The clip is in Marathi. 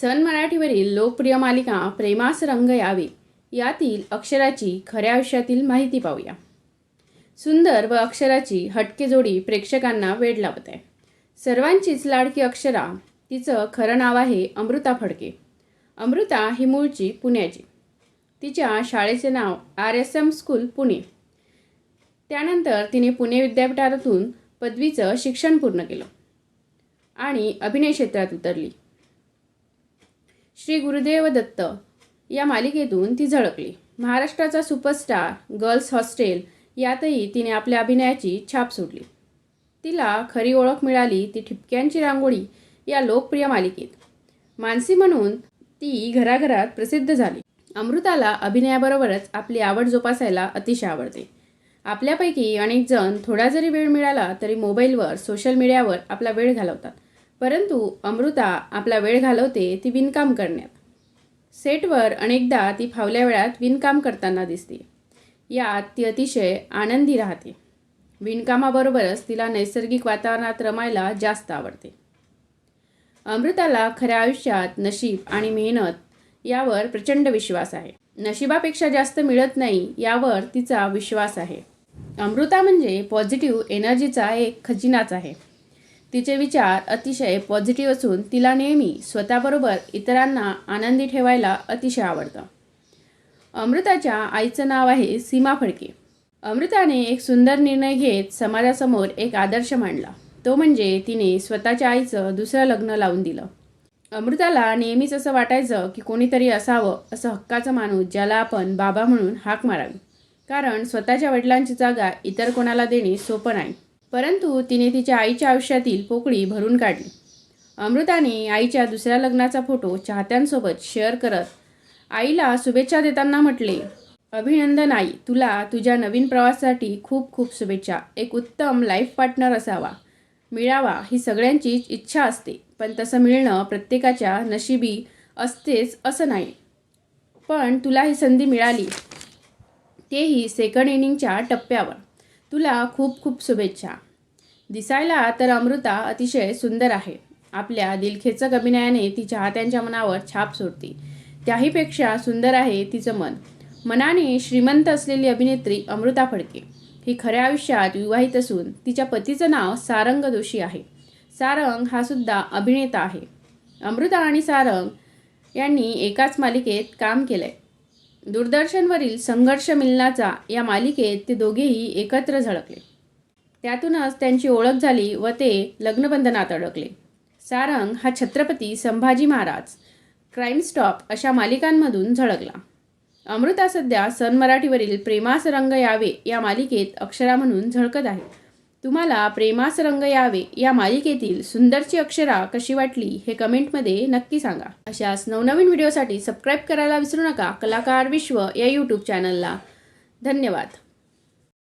सन मराठीवरील लोकप्रिय मालिका प्रेमास रंग यावे यातील अक्षराची खऱ्या आयुष्यातील माहिती पाहूया. सुंदर व अक्षराची हटके जोडी प्रेक्षकांना वेड लावत. आहे सर्वांचीच लाडकी अक्षरा तिचं खरं नाव आहे अमृता फडके. अमृता ही मूळची पुण्याची. तिच्या शाळेचे नाव R S M school Pune. त्यानंतर तिने पुणे विद्यापीठातून पदवीचं शिक्षण पूर्ण केलं आणि अभिनय क्षेत्रात उतरली. श्री गुरुदेव दत्त या मालिकेतून ती झळकली. महाराष्ट्राचा सुपरस्टार गर्ल्स हॉस्टेल यातही तिने आपल्या अभिनयाची छाप सोडली. तिला खरी ओळख मिळाली ती ठिपक्यांची रांगोळी या लोकप्रिय मालिकेत. मानसी म्हणून ती घराघरात प्रसिद्ध झाली. अमृताला अभिनयाबरोबरच आपली आवड जोपासायला अतिशय आवडते. आपल्यापैकी अनेक जण थोडा जरी वेळ मिळाला तरी मोबाईलवर सोशल मीडियावर आपला वेळ घालवतात. परंतु अमृता आपला वेळ घालवते ती विणकाम करण्यात. सेटवर अनेकदा ती फावल्या वेळात विणकाम करताना दिसते. यात ती अतिशय आनंदी राहते. विणकामाबरोबरच तिला नैसर्गिक वातावरणात रमायला जास्त आवडते. अमृताला खऱ्या आयुष्यात नशीब आणि मेहनत यावर प्रचंड विश्वास आहे. नशिबापेक्षा जास्त मिळत नाही यावर तिचा विश्वास आहे. अमृता म्हणजे पॉझिटिव्ह एनर्जीचा एक खजिनाच आहे. तिचे विचार अतिशय पॉझिटिव्ह असून तिला नेहमी स्वतःबरोबर इतरांना आनंदी ठेवायला अतिशय आवडतं. अमृताच्या आईचं नाव आहे सीमा फडके. अमृताने एक सुंदर निर्णय घेत समाजासमोर एक आदर्श मांडला. तो म्हणजे तिने स्वतःच्या आईचं दुसरं लग्न लावून दिलं. अमृताला नेहमीच असं वाटायचं की कोणीतरी असावं असं हक्काचं माणूस ज्याला आपण बाबा म्हणून हाक मारावी. कारण स्वतःच्या वडिलांची जागा इतर कोणाला देणे सोपं नाही. परंतु तिने तिच्या आईच्या आयुष्यातील पोकळी भरून काढली. अमृताने आईच्या दुसऱ्या लग्नाचा फोटो चाहत्यांसोबत शेअर करत आईला शुभेच्छा देताना म्हटले अभिनंदन आई तुला तुझ्या नवीन प्रवासासाठी खूप खूप शुभेच्छा. एक उत्तम लाईफ पार्टनर असावा. मिळावा ही सगळ्यांचीच इच्छा असते पण तसं मिळणं प्रत्येकाच्या नशिबी असतेच असं नाही. पण तुला ही संधी मिळाली. तेही सेकंड इनिंगच्या टप्प्यावर. तुला खूप खूप शुभेच्छा. दिसायला तर अमृता अतिशय सुंदर आहे. आपल्या दिलखेचक अभिनयाने ती चाहत्यांच्या मनावर छाप सोडते. त्याहीपेक्षा सुंदर आहे तिचं मन. मनाने श्रीमंत असलेली अभिनेत्री अमृता फडके. ही खऱ्या आयुष्यात विवाहित असून तिच्या पतीचं नाव सारंग जोशी आहे. सारंग हा सुद्धा अभिनेता आहे. अमृता आणि सारंग यांनी एकाच मालिकेत काम केलंय. दूरदर्शनवरील संघर्ष मिलनाचा या मालिकेत ते दोघेही एकत्र झळकले. त्यातूनच त्यांची ओळख झाली व ते लग्नबंधनात अडकले. सारंग हा छत्रपती संभाजी महाराज क्राईम स्टॉप अशा मालिकांमधून झळकला. अमृता सध्या सन मराठीवरील प्रेमास रंग यावे या मालिकेत अक्षरा म्हणून झळकत आहे. तुम्हाला प्रेमास रंग यावे या मालिकेतील सुंदरची अक्षरा कशी वाटली हे कमेंटमध्ये नक्की सांगा. अशाच नवनवीन व्हिडिओसाठी सबस्क्राईब करायला विसरू नका. कलाकार विश्व या यूट्यूब चॅनलला धन्यवाद.